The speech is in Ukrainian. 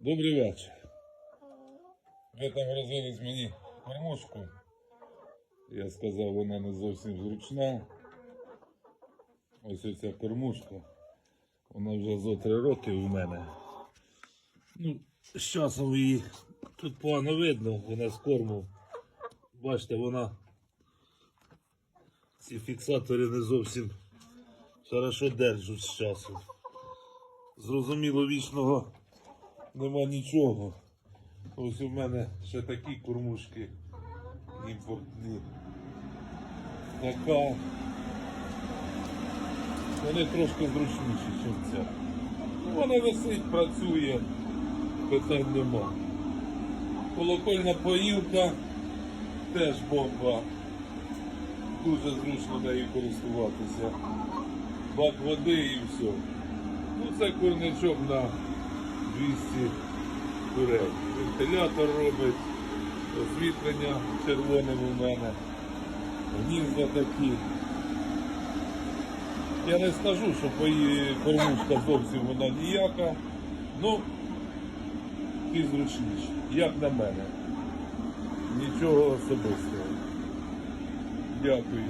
Добрий вечір. Ви там розвились мені кормушку. Я сказав, вона не зовсім зручна. Ось оця кормушка. Вона вже зо три роки в мене. Ну, з часом її тут погано видно, вона з корму. Бачите, вона ці фіксатори не зовсім хорошо держать з часом. Зрозуміло, вічного нема нічого. Ось у мене ще такі кормушки імпортні. Така. Вони трошки зручніші, ніж ця. Вона висить, працює, питань нема. Колокольна поїлка теж бомба. Дуже зручно нею користуватися. Бак води і все. Ну це курничок на 200 курей. Вентилятор робить, освітлення червоним у мене. Гнізда такі. Я не скажу, що кормушка зовсім вона ніяка. Ну, ті зручніші, як на мене. Нічого особистого. Дякую.